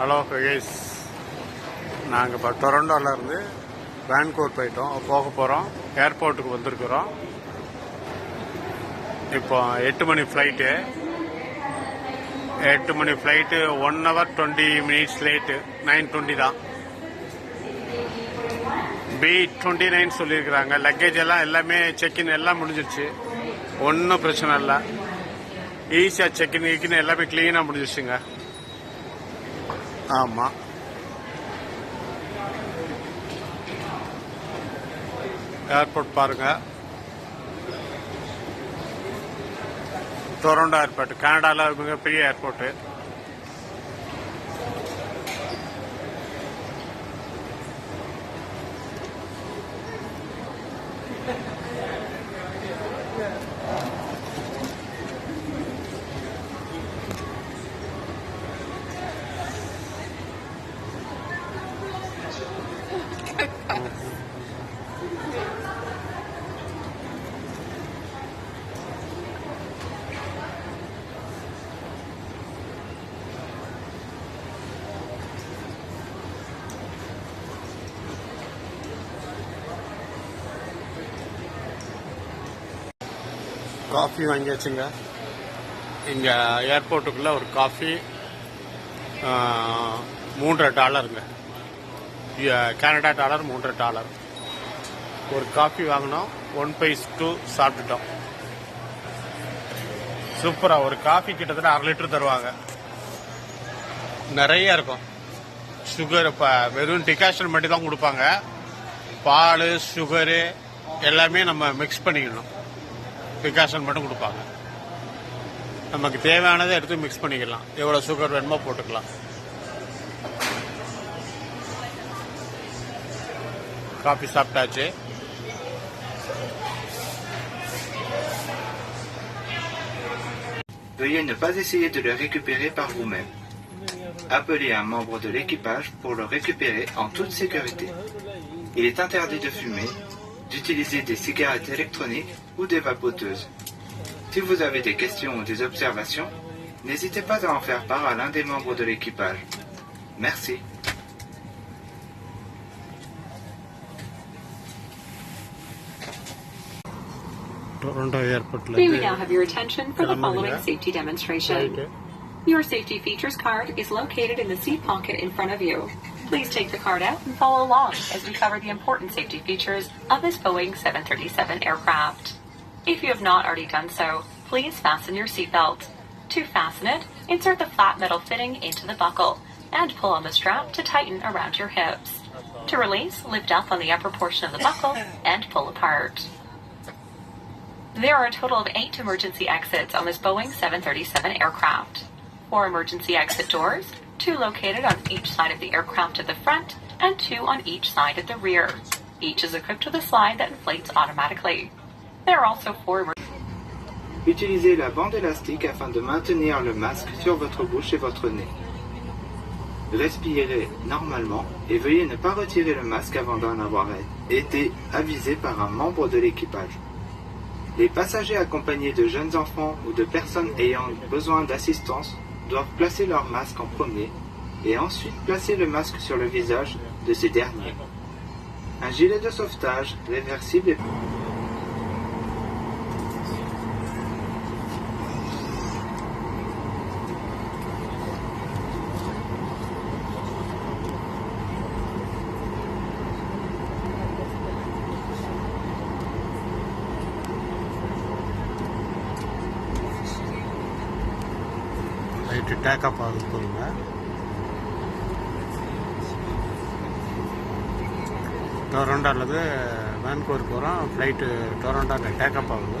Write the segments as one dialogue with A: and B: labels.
A: Hello guys நாங்கள் இப்போ டொரண்டோலேருந்து இருந்து வேன்கூர் போயிட்டோம். போக போகிறோம் ஏர்போர்ட்டுக்கு வந்திருக்கிறோம். இப்போ எட்டு மணி ஃப்ளைட்டு எட்டு மணி flight one hour twenty minutes late nine twenty தான். பி டுவெண்ட்டி நைன் சொல்லியிருக்கிறாங்க. லக்கேஜ் எல்லாம் எல்லாமே செக்இன் எல்லாம் முடிஞ்சிருச்சு. ஒன்றும் பிரச்சனை இல்லை. ஈஸியாக செக்இன் கீக்கின் எல்லாமே க்ளீனாக முடிஞ்சிருச்சுங்க. ஆமாம் ஏர்போர்ட் பாருங்க. டொரண்டோ ஏர்போர்ட் கனடாவில் மிகப்பெரிய ஏர்போர்ட்டு காஃபி வாங்கியாச்சுங்க. இங்கே ஏர்போர்ட்டுக்குள்ளே ஒரு காஃபி மூன்றரை டாலருங்க. கனடா டாலர் மூன்றரை டாலர். ஒரு காஃபி வாங்கினோம் ஒன் பைஸ் டூ சாப்பிட்டுட்டோம். சூப்பராக ஒரு காஃபி கிட்டத்தட்ட அரை லிட்டர் தருவாங்க. நிறைய இருக்கும். சுகர் இப்போ வெறும் டிகாஷன் மட்டும் தான் கொடுப்பாங்க. பால் சுகரு எல்லாமே நம்ம மிக்ஸ் பண்ணிக்கணும். டிகாஷன் மட்டும் கொடுப்பாங்க நமக்கு தேவையானதை எடுத்து மிக்ஸ் பண்ணிக்கலாம் எவ்வளோ சுகர் வேணுமோ போட்டுக்கலாம் காஃபி சாப்பிட்டாச்சு
B: Veuillez ne pas essayer de le récupérer par vous-même. Appelez un membre de l'équipage pour le récupérer en toute sécurité. Il est interdit de fumer, d'utiliser des cigarettes électroniques ou des vapoteuses. Si vous avez des questions ou des observations, n'hésitez pas à en faire part à l'un des membres de l'équipage. Merci.
C: May we now have your attention for the following safety demonstration. Your safety features card is located in the seat pocket in front of you. Please take the card out and follow along as we cover the important safety features of this Boeing 737 aircraft. If you have not already done so, please fasten your seatbelt. To fasten it, insert the flat metal fitting into the buckle and pull on the strap to tighten around your hips. To release, lift up on the upper portion of the buckle and pull apart. There are a total of eight emergency exits on this Boeing 737 aircraft. Four emergency exit doors, two located on each side of the aircraft at the front, and two on each side at the rear. Each is equipped with a slide that inflates automatically. There are also four
B: Utilisez la bande élastique afin de maintenir le masque sur votre bouche et votre nez. Respirez normalement et veuillez ne pas retirer le masque avant d'en avoir été avisé par un membre de l'équipage. Les passagers accompagnés de jeunes enfants ou de personnes ayant besoin d'assistance doivent placer leur masque en premier et ensuite placer le masque sur le visage de ces derniers. Un gilet de sauvetage réversible est
A: right takeoff ஆகுது போதுங்க டொரண்டோலேருந்து வேன்கூர் போகிறோம் flight டொரண்டோவில் take-up ஆகுது.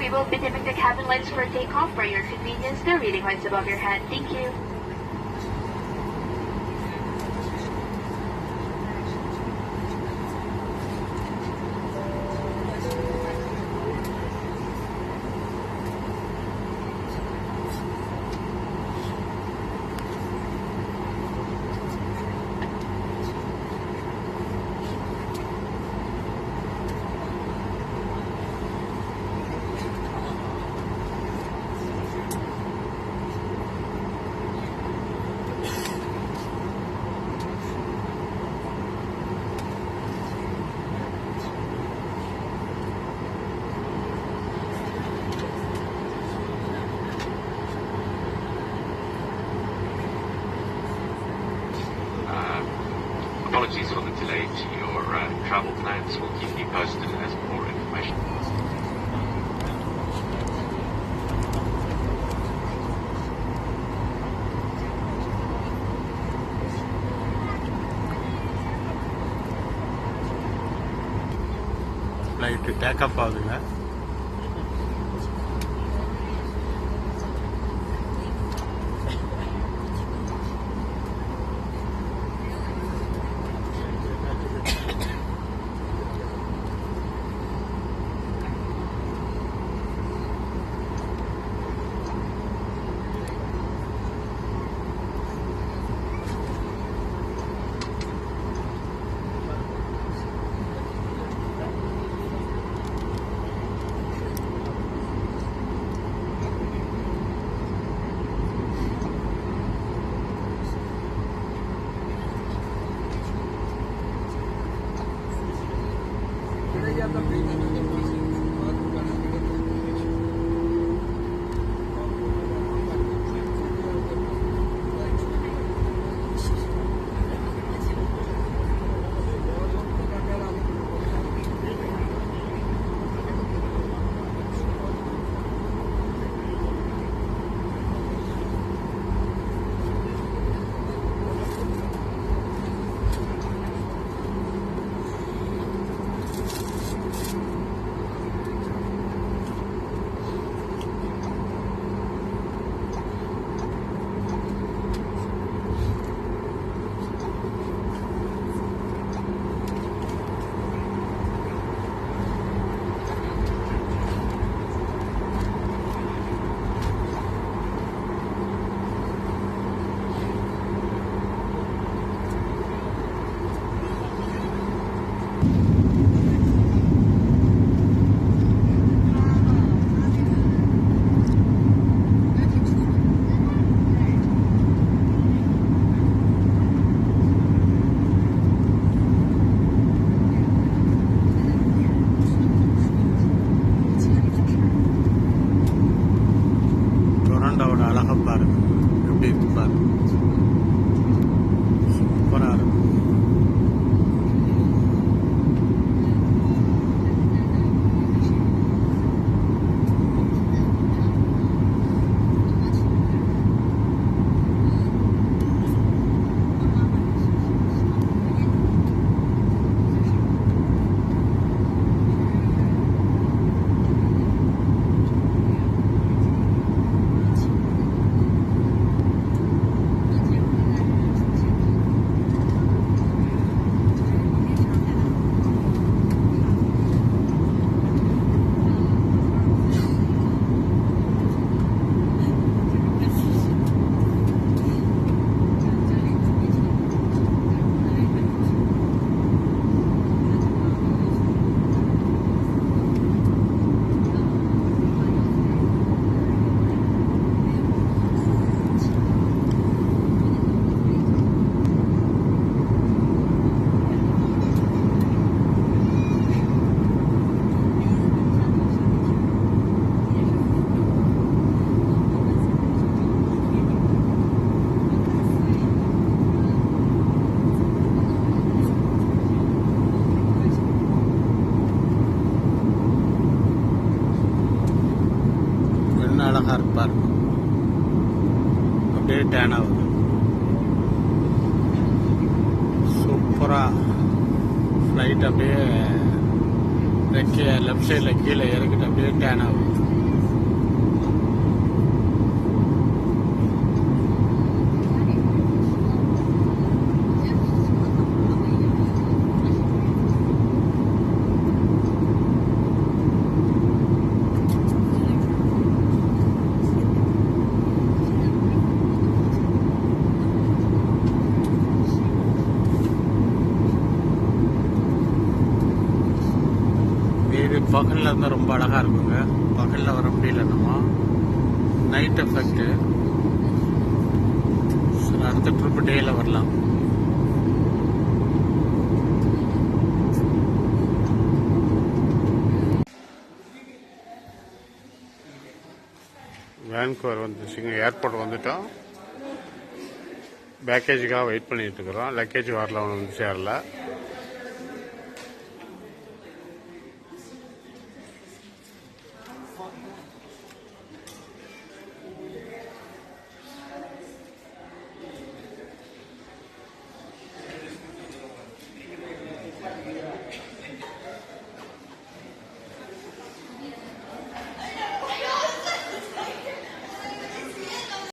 D: we will be dimming the cabin lights for takeoff for your convenience. The reading lights above your head. Thank you.
E: Flight off ஆகுதுங்க. left.
A: அப்படியே turn ஆகுது. சூப்பராக flight அப்படியே ரெக்கைய லெஃப்ட் சைடில் கீழே இறக்கிட்டு அப்படியே டேன் ஆகுது. பகலில் இருந்தால் ரொம்ப அழகாக இருக்குங்க. பகலில் வர முடியல நம்ம நைட் எஃபெக்ட்டு சரி அடுத்த ட்ரிப் டேயில் வரலாம். வேன்கோர் வந்துச்சுங்க ஏர்போர்ட் வந்துட்டோம். பேக்கேஜுக்காக வெயிட் பண்ணிட்டு இருக்கிறோம். லக்கேஜ் வரல ஒன்று வந்து சேரல.